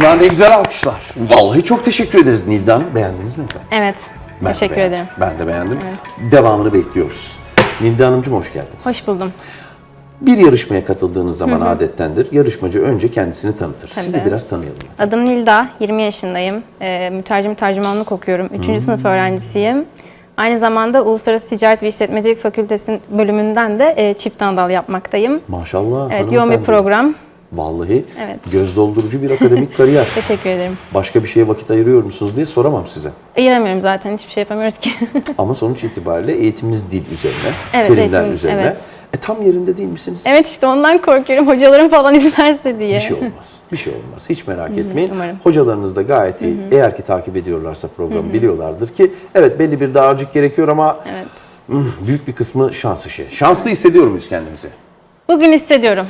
Bunlar ne güzel alkışlar. Vallahi çok teşekkür ederiz Nilda Hanım. Beğendiniz mi efendim? Evet. Ben de Teşekkür beğendim. ederim. Ben de beğendim. Devamını bekliyoruz. Nilda Hanımcığım hoş geldiniz. Hoş buldum. Bir yarışmaya katıldığınız zaman adettendir. Yarışmacı önce kendisini tanıtır. Sizi Tabii. biraz tanıyalım. Adım Nilda, 20 yaşındayım. Ee, mütercim tercümanlık okuyorum. 3. sınıf öğrencisiyim. Aynı zamanda Uluslararası Ticaret ve İşletmecilik Fakültesi bölümünden de e, çift anadal yapmaktayım. Maşallah Evet, yoğun bir hanımefendi. program. Vallahi Evet. göz doldurucu bir akademik kariyer. Teşekkür ederim. Başka bir şeye vakit ayırıyor musunuz diye soramam size. Ayıramıyorum zaten, hiçbir şey yapamıyoruz ki. Ama sonuç itibariyle eğitiminiz dil üzerine, Evet, terimler eğitimimiz- üzerine. evet. E tam yerinde değil misiniz? evet işte ondan korkuyorum, hocalarım falan izlerse diye. Bir şey olmaz. Bir şey olmaz. Hiç merak etmeyin. umarım. Hocalarınız da gayet iyi. Eğer ki takip ediyorlarsa programı biliyorlardır ki evet belli bir dağarcık gerekiyor ama Evet. büyük bir kısmı şans işi. Şanslı hissediyor muyuz kendimizi? Bugün hissediyorum.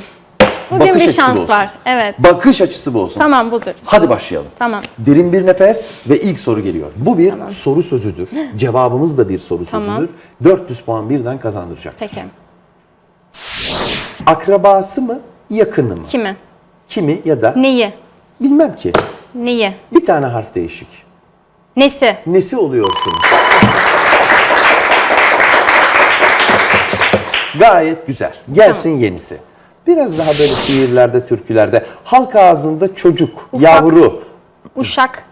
Bugün Bakış bir açısı şans bu olsun. var. Evet. Bakış açısı bu olsun. Tamam budur. Hadi başlayalım. Tamam. Derin bir nefes ve ilk soru geliyor. Bu bir soru sözüdür. Cevabımız da bir soru Tamam. sözüdür. 400 puan birden kazandıracaktır. Peki. Akrabası mı, yakını mı? Kimi? Kimi ya da Neyi? bilmem ki. Neyi? Bir tane harf değişik. Nesi? Nesi oluyorsunuz? Gayet güzel. Gelsin yenisi. Biraz daha böyle şiirlerde, türkülerde. Halk ağzında çocuk, yavru. Uşak.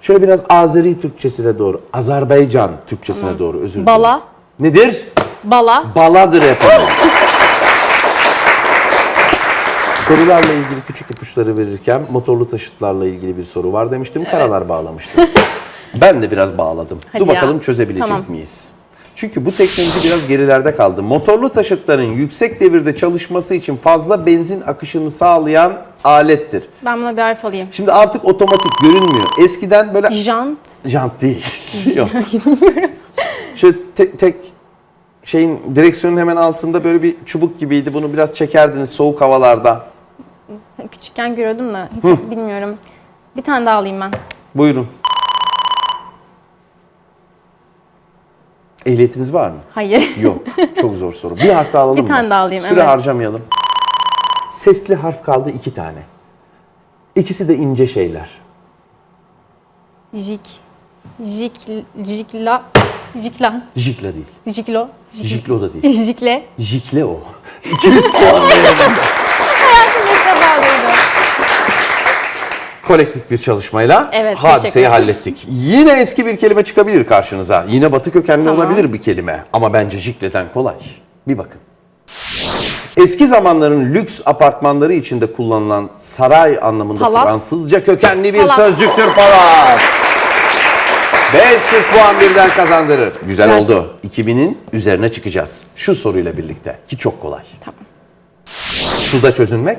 Şöyle biraz Azeri Türkçesine doğru, Azerbaycan Türkçesine doğru özür dilerim. Bala. Nedir? Bala. Baladır efendim. Sorularla ilgili küçük ipuçları verirken motorlu taşıtlarla ilgili bir soru var demiştim. Karalar bağlamıştınız. ben de biraz bağladım. Hadi Dur ya. bakalım çözebilecek Tamam. miyiz? Çünkü bu teknoloji biraz gerilerde kaldı. Motorlu taşıtların yüksek devirde çalışması için fazla benzin akışını sağlayan alettir. Ben buna bir harf alayım. Şimdi artık otomatik görünmüyor. Eskiden böyle Jant. Jant değil. Yok. Şöyle te- tek şeyin direksiyonun hemen altında böyle bir çubuk gibiydi. Bunu biraz çekerdiniz soğuk havalarda. Küçükken görüyordum da hiç bilmiyorum. Bir tane daha alayım ben. Buyurun. Ehliyetiniz var mı? Hayır. Yok. Çok zor soru. Bir harf daha alalım Bir mı? tane daha alayım, Süre evet. harcamayalım. Sesli harf kaldı iki tane. İkisi de ince şeyler. Jik. Jik. Jikla. Jikla. Jikla değil. Jiklo. Jiklo da değil. Jikle. Jikle o. 200 puan verelim. Kolektif bir çalışmayla Evet, hadiseyi hallettik. Yine eski bir kelime çıkabilir karşınıza. Yine batı kökenli Tamam. olabilir bir kelime. Ama bence jikleden kolay. Bir bakın. Eski zamanların lüks apartmanları içinde kullanılan saray anlamında Palas. Fransızca kökenli bir Palas. sözcüktür palas. 500 puan birden kazandırır. Güzel Güzel. oldu. 2000'in üzerine çıkacağız. Şu soruyla birlikte ki çok kolay. Tamam. Suda çözünmek.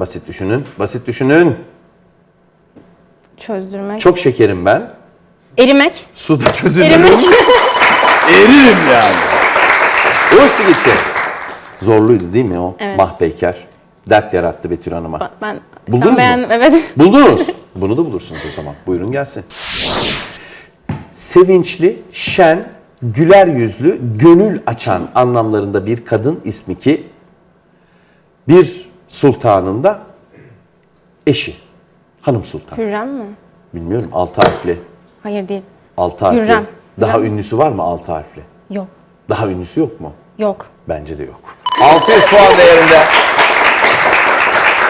Basit düşünün. Basit düşünün. Çözdürmek. Çok şekerim ben. Erimek. Suda çözülürüm. Erimek. Eririm yani. Uçtu gitti. Zorluydu değil mi o? Evet. Mahpeyker. Dert yarattı Betül Hanım'a. Ben, Buldunuz mu? beğendim. Evet. Buldunuz. Bunu da bulursunuz o zaman. Buyurun gelsin. Sevinçli, şen, güler yüzlü, gönül açan anlamlarında bir kadın ismi ki bir sultanın da eşi. Hanım Sultan. Hürrem mi? Bilmiyorum altı harfli. Hayır değil. Altı harfli. Hürrem. Daha Hürrem. ünlüsü var mı altı harfli? Yok. Daha ünlüsü yok mu? Yok. Bence de yok. 600 puan değerinde.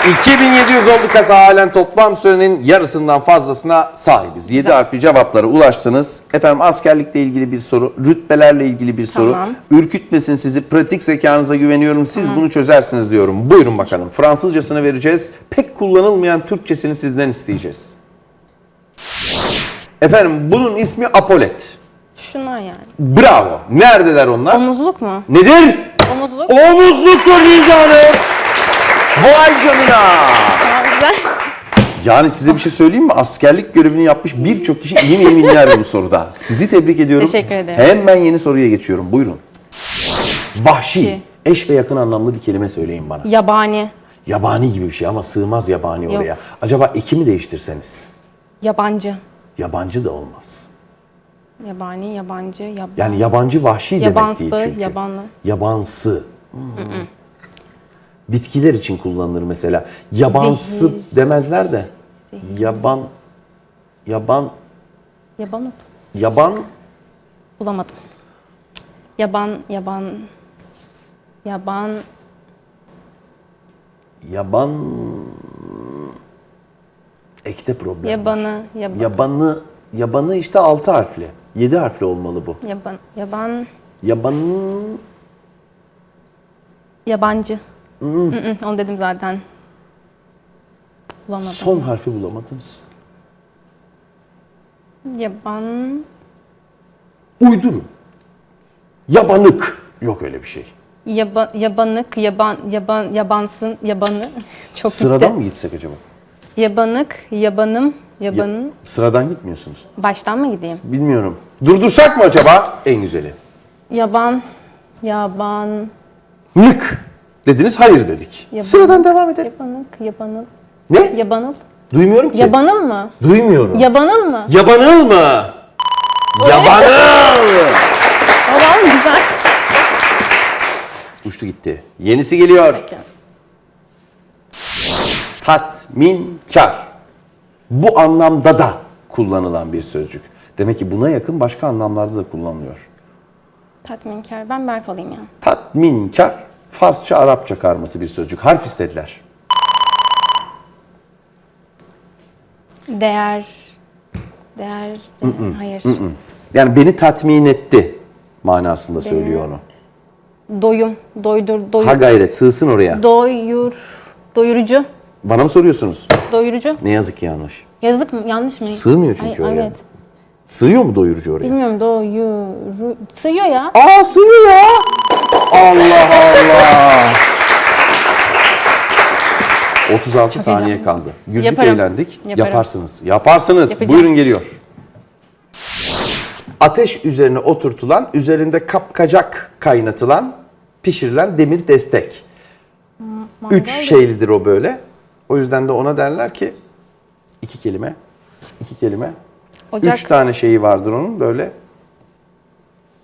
2700 oldu kasa halen toplam sürenin yarısından fazlasına sahibiz. 7 harfli cevaplara ulaştınız. Efendim askerlikle ilgili bir soru, rütbelerle ilgili bir soru. Tamam. Ürkütmesin sizi, pratik zekanıza güveniyorum. Siz bunu çözersiniz diyorum. Buyurun bakalım. Fransızcasını vereceğiz. Pek kullanılmayan Türkçesini sizden isteyeceğiz. Efendim bunun ismi Apolet. Şunlar yani. Bravo. Neredeler onlar? Omuzluk mu? Nedir? Omuzluk. Omuzluktur Nilcanım. Vay canına. Yani size bir şey söyleyeyim mi? Askerlik görevini yapmış birçok kişi iyi mi milyar bu soruda. Sizi tebrik ediyorum. Teşekkür ederim. Hemen yeni soruya geçiyorum. Buyurun. Vahşi. Vahşi. Eş ve yakın anlamlı bir kelime söyleyin bana. Yabani. Yabani gibi bir şey ama sığmaz yabani Yok. oraya. Acaba ekimi değiştirseniz? Yabancı. Yabancı da olmaz. Yabani, yabancı, yab Yani yabancı vahşi Yabansı, demek değil çünkü. yabanlı. Yabansı. Bitkiler için kullanılır mesela. Yabansı Zehir. demezler de. Yaban yaban Yaban yaban bulamadım. Yaban, yaban, yaban, yaban ekte problem. var. yabanı, yaban, Yabanı yabanı işte altı harfli. Yedi harfli olmalı bu. yaban, yaban, Yaban yabancı. Mm-mm, Onu dedim zaten. Bulamadım. son harfi bulamadınız. Yaban, Uydurun. Yabanık. Yok öyle bir şey. yaba, yabanık, yaban, yaban, yabansın, yabanı. Çok Sıradan gitti. mı gitsek acaba? Yabanık, yabanım, Ya- yabanın. sıradan gitmiyorsunuz. Baştan mı gideyim? Bilmiyorum. Durdursak mı acaba? En güzeli. Yaban, yaban, Nık dediniz hayır dedik. Yaban- Sıradan devam edelim. yabanık, yabanıl, Ne? yabanıl. Duymuyorum ki. Yabanıl mı? Duymuyorum. Yabanıl mı? Yabanıl mı? Yabanıl. Tamam güzel. Uçtu gitti. Yenisi geliyor. Tatminkar. Bu anlamda da kullanılan bir sözcük. Demek ki buna yakın başka anlamlarda da kullanılıyor. Tatminkar. Ben Berf alayım ya. Tatminkar, Farsça, Arapça karması bir sözcük. Harf istediler. Değer. Değer. Hayır. Yani beni tatmin etti manasında söylüyor onu. Doyum. Doydur. Doyur. Ha gayret sığsın oraya. Doyur. Doyurucu. Bana mı soruyorsunuz? Doyurucu. Ne yazık ki yanlış. Yazık mı? Yanlış mı? Sığmıyor çünkü Ay, oraya. Evet. Sığıyor mu doyurucu oraya? Bilmiyorum doyuru. Sığıyor ya. Aa sığıyor ya. Allah Allah. 36 Çok saniye heyecanlıyım. kaldı. Güldük Yaparım. eğlendik. Yaparım. Yaparsınız. Yaparsınız. Yapacağım. Buyurun geliyor. Ateş üzerine oturtulan, üzerinde kapkacak kaynatılan, pişirilen demir destek. Üç şeylidir o böyle. O yüzden de ona derler ki iki kelime. iki kelime. Ocak. Üç tane şeyi vardır onun böyle.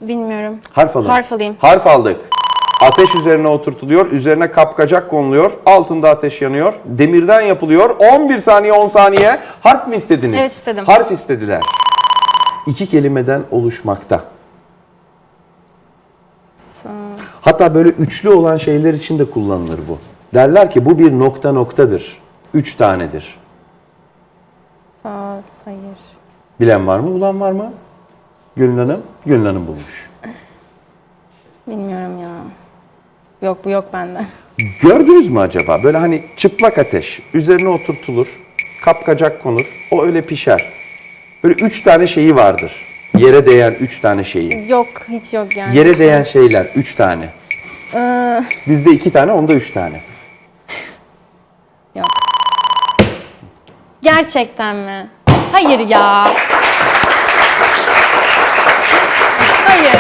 Bilmiyorum. Harf alın. Harf alayım. Harf aldık. Ateş üzerine oturtuluyor, üzerine kapkacak konuluyor, altında ateş yanıyor, demirden yapılıyor. 11 saniye 10 saniye. Harf mi istediniz? Evet, istedim. Harf istediler. İki kelimeden oluşmakta. Hatta böyle üçlü olan şeyler için de kullanılır bu. Derler ki bu bir nokta noktadır. Üç tanedir. Sağ sayır. Bilen var mı, bulan var mı? Gönül Hanım, Gönül Hanım bulmuş. Bilmiyorum ya. Yok bu yok bende. Gördünüz mü acaba? Böyle hani çıplak ateş üzerine oturtulur, kapkacak konur, o öyle pişer. Böyle üç tane şeyi vardır. Yere değen üç tane şeyi. Yok hiç yok yani. Yere değen şeyler üç tane. Ee, Bizde iki tane, onda üç tane. yok. Gerçekten mi? Hayır ya. Hayır.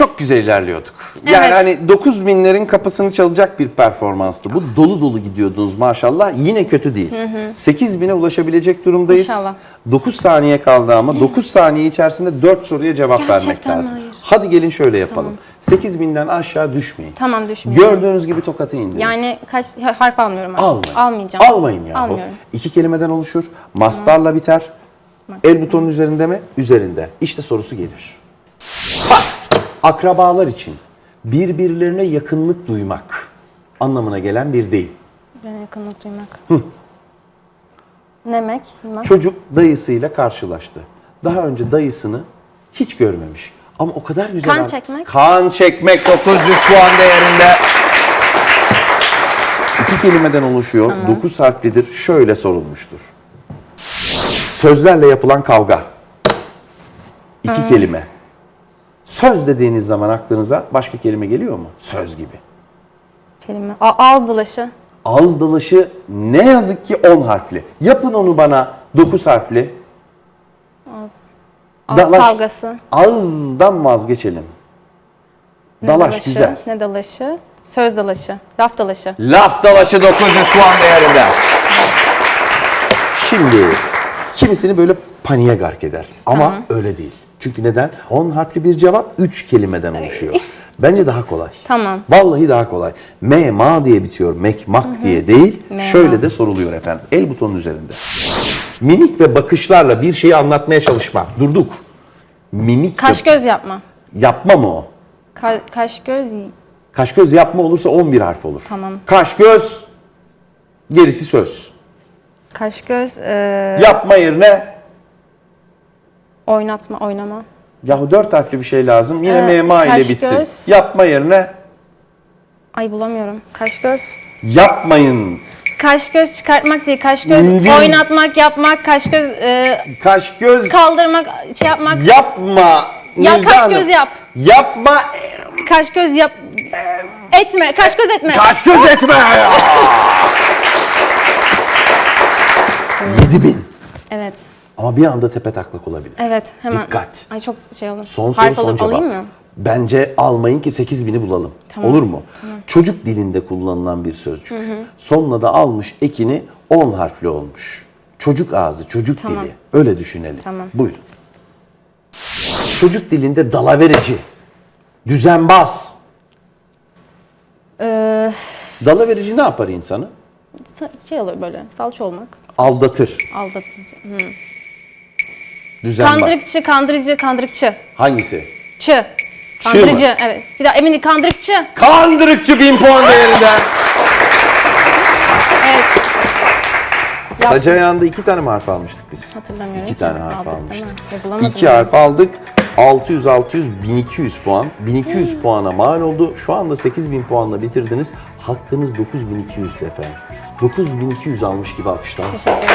Çok güzel ilerliyorduk. Yani Evet. hani 9 binlerin kapısını çalacak bir performanstı. Bu dolu dolu gidiyordunuz maşallah. Yine kötü değil. 8 bine ulaşabilecek durumdayız. İnşallah. 9 saniye kaldı ama 9 saniye içerisinde 4 soruya cevap vermek Gerçekten lazım. hayır. Hadi gelin şöyle yapalım. 8 binden aşağı düşmeyin. Tamam düşmüyorum. Gördüğünüz gibi tokatı indirin. Yani kaç harf almıyorum artık. Almayın. Almayacağım. Almayın yahu. Almıyorum. İki kelimeden oluşur. Mastarla biter. El butonun üzerinde mi? Üzerinde. İşte sorusu gelir. Akrabalar için birbirlerine yakınlık duymak anlamına gelen bir deyim. Ben yakınlık duymak. Ne demek? Duymak. Çocuk dayısıyla karşılaştı. Daha önce dayısını hiç görmemiş. Ama o kadar güzel. Kan an- çekmek. Kan çekmek 900 puan değerinde. İki kelimeden oluşuyor. 9 harflidir. Şöyle sorulmuştur. Sözlerle yapılan kavga. İki kelime. Söz dediğiniz zaman aklınıza başka kelime geliyor mu? Söz gibi. Kelime. A- ağız dalaşı. Ağız dalışı ne yazık ki 10 harfli. Yapın onu bana 9 harfli. Ağız Dalaş. kavgası. Ağızdan vazgeçelim. Ne Dalaş dalaşı? güzel. Ne dalaşı? Söz dalaşı. Laf dalaşı. Laf dalaşı 900 puan değerinde. Şimdi kimisini böyle paniğe gark eder. Ama öyle değil. Çünkü neden? 10 harfli bir cevap 3 kelimeden oluşuyor. Bence daha kolay. Tamam. Vallahi daha kolay. Me, ma diye bitiyor. Mek, mak diye değil. Me, Şöyle de soruluyor efendim. El butonun üzerinde. Mimik ve bakışlarla bir şeyi anlatmaya çalışma. Durduk. Mimik Kaş göz yapma. yapma mı o? Ka- kaş göz Kaş göz yapma olursa 11 harf olur. Tamam. Kaş göz gerisi söz. kaş göz e, Yapma yerine oynatma oynama. yahu 4 harfli bir şey lazım. Yine Ee, mema ile kaş bitsin. göz. Yapma yerine Ay bulamıyorum. Kaş göz. yapmayın. Kaş göz çıkartmak değil. Kaş göz Değil. oynatmak, yapmak, kaş göz e, Kaş göz kaldırmak, şey yapmak. yapma. Ya Nilda kaş Hanım. göz yap. Yapma. Kaş göz yap. Etme. Kaş göz etme. Kaş göz etme. 7000. Evet. Ama bir anda tepe taklak olabilir. Evet. Hemen. Dikkat. Ay çok şey oldu. Son soru Harf son cevap. alayım mı? Bence almayın ki 8000'i bulalım. Tamam. Olur mu? Çocuk dilinde kullanılan bir sözcük. Sonuna da almış ekini 10 harfli olmuş. Çocuk ağzı, çocuk Tamam. dili. Öyle düşünelim. Tamam. Buyurun. Çocuk dilinde dalavereci, düzenbaz. Ee, Dalaverici ne yapar insanı? sa- şey olur böyle. Salça olmak. Aldatır, Aldatıcı. Hı. Düzenbaz. Kandırıkçı, kandırıcı, kandırıkçı. Hangisi? Çı. Çı Kandırıcı. Evet. Bir daha emin kandırıkçı. Kandırıkçı bin puan değerinde. Evet. Sac ayağında iki tane mi harf almıştık biz? Hatırlamıyorum. İki tane harf Aldık, değil mi? almıştık. Ya bulamadım İki ben. harf aldık. 600, 600, 1200 puan. 1200 puana mal oldu. Şu anda 8000 puanla bitirdiniz. Hakkınız 9200 efendim. 9200 almış gibi alkışlar. Ederim.